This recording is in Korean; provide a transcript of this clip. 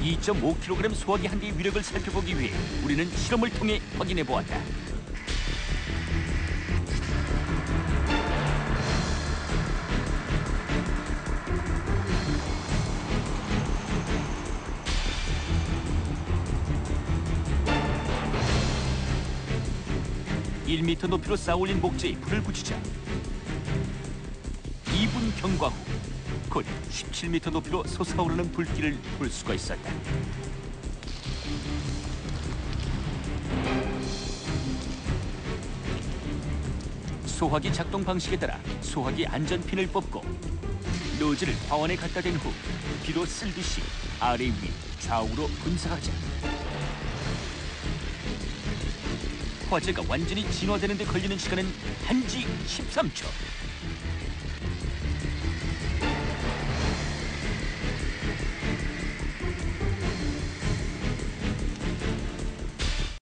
2.5kg 소화기 한 대의 위력을 살펴보기 위해 우리는 실험을 통해 확인해 보았다. (1m) 높이로 쌓아올린 목재에 불을 붙이자 2분 경과 후곧 17m 높이로 솟아오르는 불길을 볼 수가 있었다. 소화기 작동 방식에 따라 소화기 안전핀을 뽑고 노즐을 화원에 갖다 댄 후 비로 쓸듯이 아래 위 좌우로 분사하자. 화재가 완전히 진화되는 데 걸리는 시간은 한지 13초